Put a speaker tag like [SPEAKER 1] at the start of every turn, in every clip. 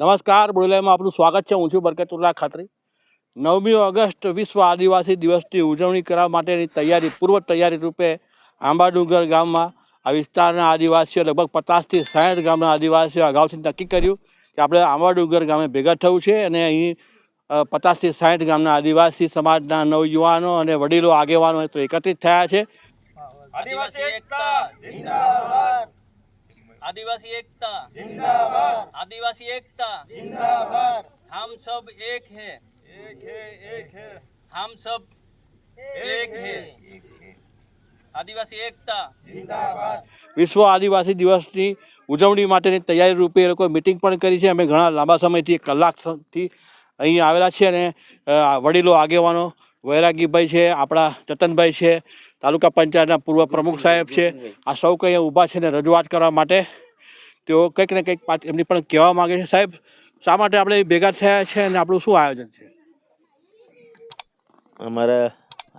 [SPEAKER 1] નમસ્કાર બોલેલામાં આપનું સ્વાગત છે. હું છું બરકતુલ્લા ખાતરી. નવમી ઓગસ્ટ, વિશ્વ આદિવાસી દિવસની ઉજવણી કરવા માટેની તૈયારી, પૂર્વ તૈયારી રૂપે આંબાડુંગર ગામમાં આ વિસ્તારના આદિવાસીઓ, લગભગ પચાસથી સાઠ ગામના આદિવાસીઓ અગાઉથી નક્કી કર્યું કે આપણે આંબાડુંગર ગામે ભેગા થવું છે અને અહીં પચાસથી સાઠ ગામના આદિવાસી સમાજના નવયુવાનો અને વડીલો, આગેવાનો એકત્રિત થયા છે.
[SPEAKER 2] આદિવાસી એકતા જિંદાબાદ આદિવાસી એકતા જિંદાબાદ આદિવાસી એકતા જિંદાબાદ हम सब एक है एक है एक है हम सब एक है આદિવાસી એકતા
[SPEAKER 1] વિશ્વ આદિવાસી દિવસની ઉજવણી માટેની તૈયારી રૂપે એ લોકોએ મિટિંગ પણ કરી છે અમે ઘણા લાંબા સમયથી એક કલાકથી અહીં આવેલા છીએ અને અ, વડીલો આગેવાનો વૈરાગીભાઈ છે આપણા જતનભાઈ છે તાલુકા પંચાયતના પૂર્વ પ્રમુખ સાહેબ છે. આ સૌ કંઈ ઊભા છે ને રજૂઆત કરવા માટે. તેઓ કંઈક ને કંઈક એમની પણ કહેવા માગે છે. સાહેબ શા માટે આપણે ભેગા થયા છે અને આપણું શું આયોજન છે?
[SPEAKER 3] અમારા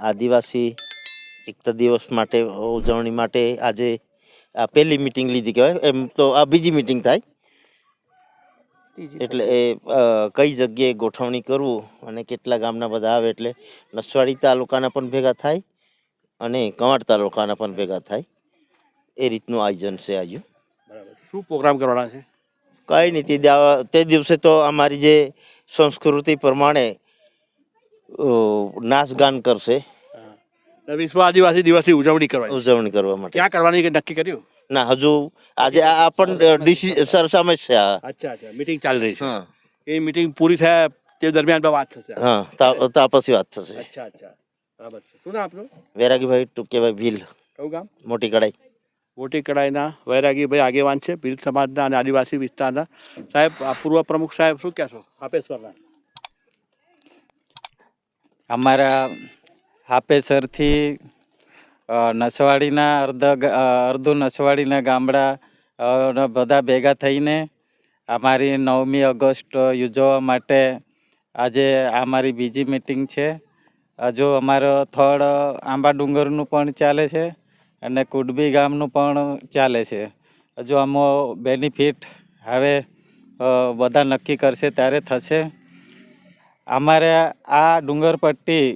[SPEAKER 3] આદિવાસી એકતા દિવસ માટે ઉજવણી માટે આજે આ પહેલી મિટિંગ લીધી કહેવાય. એમ તો આ બીજી મિટિંગ થાય. એટલે એ કઈ જગ્યાએ ગોઠવણી કરવું અને કેટલા ગામના બધા આવે એટલે નસવાડી તાલુકાના પણ ભેગા થાય. અને કવાંટ તાલુકાના પણ ભેગા થાય. એ રીતનું આયોજન છે આજુ.
[SPEAKER 1] બરાબર. શું પ્રોગ્રામ કરવાના છે?
[SPEAKER 3] કઈ નહીં તે તે દિવસે તો અમારી જે સંસ્કૃતિ પ્રમાણે નાચગાન કરશે.
[SPEAKER 1] વિશ્વ આદિવાસી દિવસની ઉજવણી કરવા
[SPEAKER 3] ઉજવણી કરવા માટે.
[SPEAKER 1] ક્યાં કરવાની નક્કી કર્યું?
[SPEAKER 3] ના હજુ આજે આ પણ સરસામે જ છે આ.
[SPEAKER 1] અચ્છા અચ્છા. મિટિંગ ચાલી રહી છે.
[SPEAKER 3] હા.
[SPEAKER 1] એ મિટિંગ પૂરી થયા તે દરમિયાન વાત થશે.
[SPEAKER 3] હા તા તા પછી વાત થશે.
[SPEAKER 1] અચ્છા અચ્છા. બરાબર છે શું નામ આપનું?
[SPEAKER 3] વૈરાગીભાઈ ટૂંકેભાઈ ભીલ.
[SPEAKER 1] કયું ગામ?
[SPEAKER 3] મોટી કડાઈ.
[SPEAKER 1] મોટી કડાઈના વૈરાગીભાઈ આગેવાન છે ભીલ સમાજના અને આદિવાસી વિસ્તારના. સાહેબ આ પૂર્વ પ્રમુખ સાહેબ શું કહેશો? હાપેશ્વરના
[SPEAKER 4] અમારા હાપેસરથી નસવાડીના અર્ધ અર્ધું નસવાડીના ગામડા બધા ભેગા થઈને અમારી નવમી ઓગસ્ટ યોજવા માટે આજે અમારી બીજી મિટિંગ છે. હજુ અમારો થડ આંબા ડુંગરનું પણ ચાલે છે અને કુડબી ગામનું પણ ચાલે છે. હજુ આમાં બેનિફિટ હવે બધા નક્કી કરશે ત્યારે થશે. અમારે આ ડુંગર પટ્ટી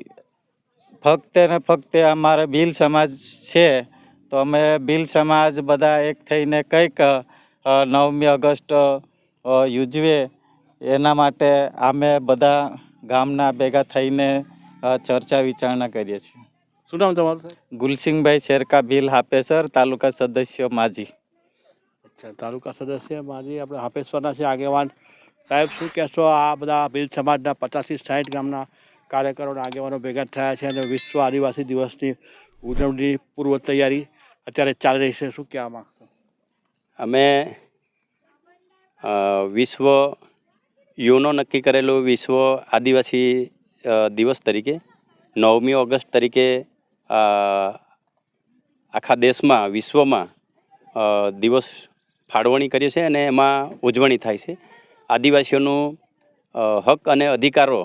[SPEAKER 4] ફક્ત ને ફક્ત અમારે ભીલ સમાજ છે, તો અમે ભીલ સમાજ બધા એક થઈને કંઈક નવમી ઓગસ્ટ યુજવે એના માટે અમે બધા ગામના ભેગા થઈને ચર્ચા વિચારણા કરીએ છીએ.
[SPEAKER 1] શું નામ તમારું ગુલસિંગભાઈ
[SPEAKER 4] ગુલસિંહભાઈ શેરકા ભીલ હાપેસર તાલુકા સદસ્ય માજી.
[SPEAKER 1] અચ્છા તાલુકા સદસ્ય માજી આપણે હાપેશ્વરના છે આગેવાન. સાહેબ શું કહેશો આ બધા ભીલ સમાજના પચાસથી સાઠ ગામના કાર્યકરો આગેવાનો ભેગા થયા છે અને વિશ્વ આદિવાસી દિવસની ઉજવણી પૂર્વ તૈયારી અત્યારે ચાલી રહી છે શું કહેવા માગશો?
[SPEAKER 2] અમે વિશ્વ યુનો નક્કી કરેલું વિશ્વ આદિવાસી દિવસ તરીકે, નવમી ઓગસ્ટ તરીકે આખા દેશમાં, વિશ્વમાં દિવસ ફાળવણી કરીએ છીએ અને એમાં ઉજવણી થાય છે. આદિવાસીઓનું હક અને અધિકારો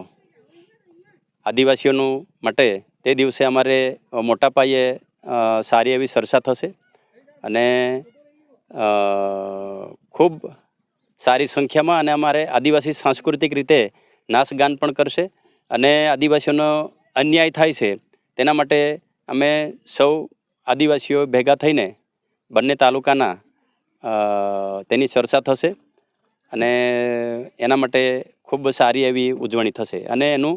[SPEAKER 2] આદિવાસીઓનું માટે તે દિવસે અમારે મોટા પાયે સારી એવી ચર્ચા થશે અને ખૂબ સારી સંખ્યામાં અને અમારે આદિવાસી સાંસ્કૃતિક રીતે નાચગાન પણ કરશે. અને આદિવાસીઓનો અન્યાય થાય છે, તેના માટે અમે સૌ આદિવાસીઓ ભેગા થઈને બંને તાલુકાના તેની ચર્ચા થશે અને એના માટે ખૂબ સારી એવી ઉજવણી થશે. અને એનું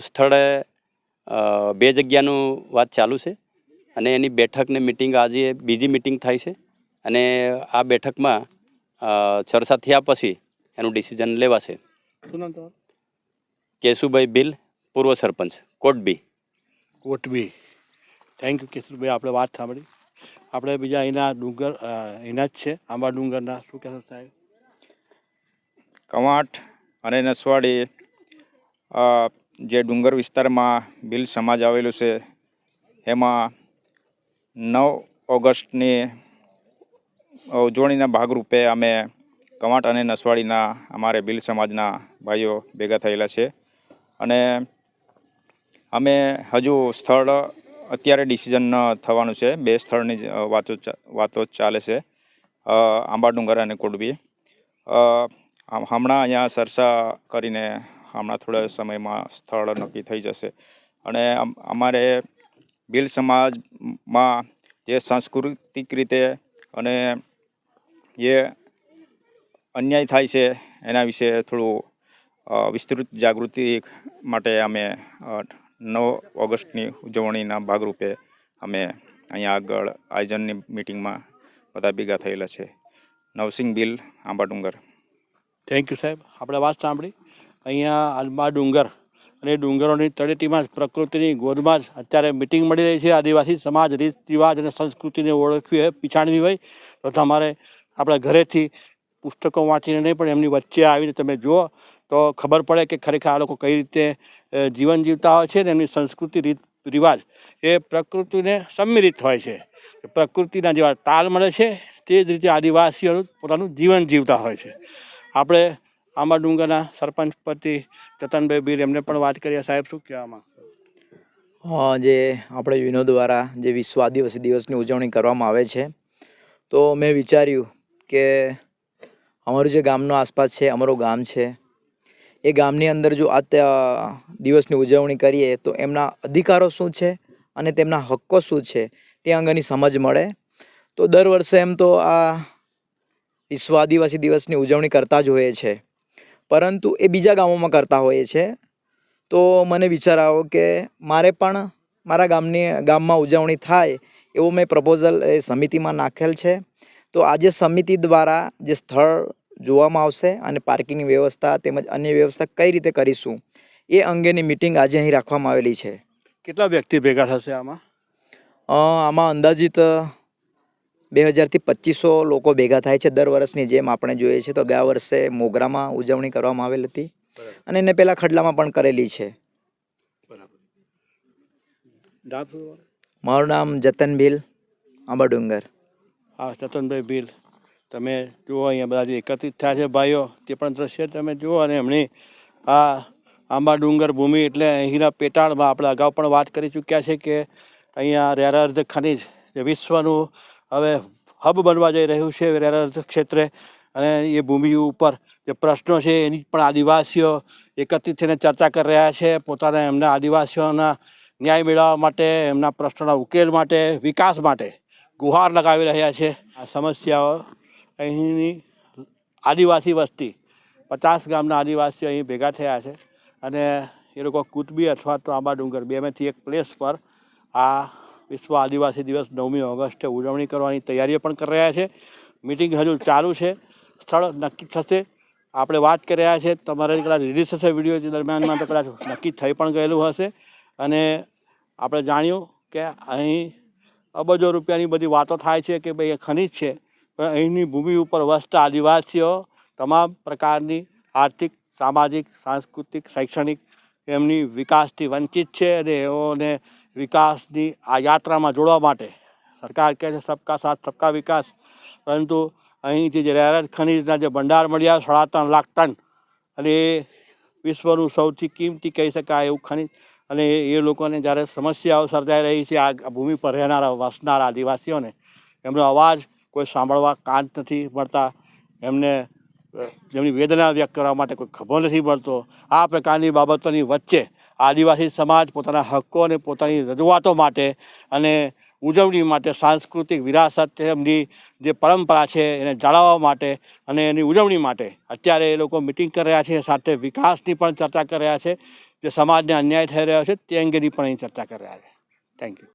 [SPEAKER 2] સ્થળે બે જગ્યાનું વાત ચાલુ છે અને એની બેઠકને મિટિંગ આજે બીજી મિટિંગ થાય છે અને આ બેઠકમાં ચર્ચા થયા પછી એનું ડિસિઝન લેવાશે. કેશુભાઈ બિલ પૂર્વ સરપંચ કોટબી
[SPEAKER 1] કોટબી થેન્ક યુ કેશુભાઈ આપણે વાત સાંભળી. આપણે બીજા અહીંના ડુંગર અહીંના જ છે આંબા ડુંગરના. શું કહેશો સાહેબ?
[SPEAKER 5] કવાંટ અને નસવાડી જે ડુંગર વિસ્તારમાં ભીલ સમાજ આવેલું છે એમાં નવ ઓગસ્ટની ઉજવણીના ભાગરૂપે અમે કવાંટ અને નસવાડીના અમારે ભીલ સમાજના ભાઈઓ ભેગા થયેલા છે. અને અમે હજુ સ્થળ અત્યારે ડિસિઝન થવાનું છે. બે સ્થળની વાતો વાતો ચાલે છે. આંબાડુંગર અને કોડબી. હમણાં અહીંયા સરસા કરીને હમણાં થોડા સમયમાં સ્થળ નક્કી થઈ જશે. અને અમારે ભીલ સમાજમાં જે સાંસ્કૃતિક રીતે અને જે અન્યાય થાય છે એના વિશે થોડું વિસ્તૃત જાગૃતિ માટે અમે નવ ઓગસ્ટની ઉજવણીના ભાગરૂપે અમે અહીંયા આગળ આયોજનની મિટિંગમાં બધા ભેગા થયેલા છે. નવસિંહ બિલ આંબા ડુંગર.
[SPEAKER 1] થેન્ક યુ સાહેબ. આપણે વાત સાંભળી. અહીંયા આંબા ડુંગર અને ડુંગરોની તળેટીમાં જ, પ્રકૃતિની ગોદમાં જ અત્યારે મિટિંગ મળી રહી છે. આદિવાસી સમાજ, રીત રિવાજ અને સંસ્કૃતિને ઓળખવી હોય, પીછાણવી હોય, તો તમારે આપણા ઘરેથી પુસ્તકો વાંચીને નહીં, પણ એમની વચ્ચે આવીને તમે જુઓ. તો ખબર પડે કે ખરેખર આ લોકો કઈ રીતે જીવન જીવતા હોય છે ને એમની સંસ્કૃતિ રીત, રિવાજ એ પ્રકૃતિને સમ્મિલિત હોય છે. પ્રકૃતિના જેવા તાલ મળે છે તે જ રીતે આદિવાસીઓ પોતાનું જીવન જીવતા હોય છે. આપણે આંબા ડુંગરના સરપંચ પતિ જતનભાઈ બીર એમને પણ વાત કરીએ. સાહેબ, શું કહેવામાં
[SPEAKER 6] જે આપણે યુનો દ્વારા જે વિશ્વ આદિવાસી દિવસની ઉજવણી કરવામાં આવે છે, તો મેં વિચાર્યું કે અમારું જે ગામનો આસપાસ છે, અમારું ગામ છે એ ગામની અંદર જો આ દિવસની ઉજવણી કરીએ તો એમના અધિકારો શું છે અને તેમના હક્કો શું છે તે અંગેની સમજ મળે. તો દર વર્ષે એમ તો આ વિશ્વ આદિવાસી દિવસની ઉજવણી કરતા જ હોઈએ છે. પરંતુ એ બીજા ગામોમાં કરતા હોઈએ છે. તો મને વિચાર આવ્યો કે મારે પણ મારા ગામની, ગામમાં ઉજવણી થાય એવું મેં પ્રપોઝલ એ સમિતિમાં નાખેલ છે. તો આજે સમિતિ દ્વારા જે સ્થળ જોવામાં આવશે અને પાર્કિંગની વ્યવસ્થા તેમજ અન્ય વ્યવસ્થા કઈ રીતે કરીશું એ અંગેની મિટિંગ આજે અહીં રાખવામાં આવેલી છે.
[SPEAKER 1] કેટલા વ્યક્તિ ભેગા થશે આમાં?
[SPEAKER 6] આમાં અંદાજિત બે હજારથી પચીસો લોકો ભેગા થાય છે દર વર્ષની જેમ આપણે જોઈએ છીએ તો ગયા વર્ષે મોગરામાં ઉજવણી કરવામાં આવેલ હતી અને એને પહેલાં ખડલામાં પણ કરેલી છે? મારું નામ જતન ભીલ આંબા ડુંગર
[SPEAKER 1] હા જતનભાઈ ભીલ. તમે જુઓ અહીંયા બધા એકત્રિત થયા છે ભાઈઓ, તે પણ દ્રશ્ય તમે જુઓ અને એમની આ આંબા ડુંગર ભૂમિ એટલે અહીંના પેટાળમાં આપણે અગાઉ પણ વાત કરી ચૂક્યા છે કે અહીંયા રેર અર્ધ ખનિજ જે વિશ્વનું હવે હબ બનવા જઈ રહ્યું છે રેર અર્ધ ક્ષેત્રે અને એ ભૂમિ ઉપર જે પ્રશ્નો છે એની પણ આદિવાસીઓ એકત્રિત થઈને ચર્ચા કરી રહ્યા છે. પોતાના એમના આદિવાસીઓના ન્યાય મેળવવા માટે, એમના પ્રશ્નોના ઉકેલ માટે, વિકાસ માટે ગુહાર લગાવી રહ્યા છે. આ સમસ્યાઓ અહીંની આદિવાસી વસ્તી, પચાસ ગામના આદિવાસીઓ અહીં ભેગા થયા છે. અને એ લોકો કુતબી અથવા તો આંબા ડુંગર બેમાંથી એક પ્લેસ પર આ વિશ્વ આદિવાસી દિવસ નવમી ઓગસ્ટે ઉજવણી કરવાની તૈયારીઓ પણ કરી રહ્યા છે. મિટિંગ હજુ ચાલુ છે. સ્થળ નક્કી થશે. આપણે વાત કરી રહ્યા છે. તમારે કદાચ રિલીઝ થશે વીડિયો દરમિયાનમાં તો કદાચ નક્કી થઈ પણ ગયેલું હશે. અને આપણે જાણ્યું કે અહીં અબજો રૂપિયાની બધી વાતો થાય છે કે ભાઈ એ ખનિજ છે. પણ અહીંની ભૂમિ ઉપર વસતા આદિવાસીઓ તમામ પ્રકારની આર્થિક, સામાજિક, સાંસ્કૃતિક, શૈક્ષણિક એમની વિકાસથી વંચિત છે અને એઓને વિકાસની આ યાત્રામાં જોડવા માટે. સરકાર કહે છે, સબકા સાથ, સબકા વિકાસ. પરંતુ અહીંથી જે રેરત ખનિજના જે ભંડાર મળ્યા, સાડા ત્રણ લાખ ટન, અને વિશ્વનું સૌથી કિંમતી કહી શકાય એવું ખનિજ, અને એ લોકોને જ્યારે સમસ્યાઓ સર્જાઈ રહી છે, આ ભૂમિ પર રહેનારા, વસનારા આદિવાસીઓને, એમનો અવાજ કોઈ સાંભળવા કાન નથી મળતા. એમને જેમની વેદના વ્યક્ત કરવા માટે કોઈ ખભો નથી મળતો. આ પ્રકારની બાબતોની વચ્ચે આદિવાસી સમાજ પોતાના હક્કો અને પોતાની રજૂઆતો માટે અને ઉજવણી માટે સાંસ્કૃતિક વિરાસત એમની જે પરંપરા છે એને જાળવવા માટે અને એની ઉજવણી માટે અત્યારે એ લોકો મિટિંગ કરી રહ્યા છે, સાથે વિકાસની પણ ચર્ચા કરી રહ્યા છે, જે સમાજને અન્યાય થઈ રહ્યો છે તે અંગેની પણ અહીં ચર્ચા કરી રહ્યા છે. Thank you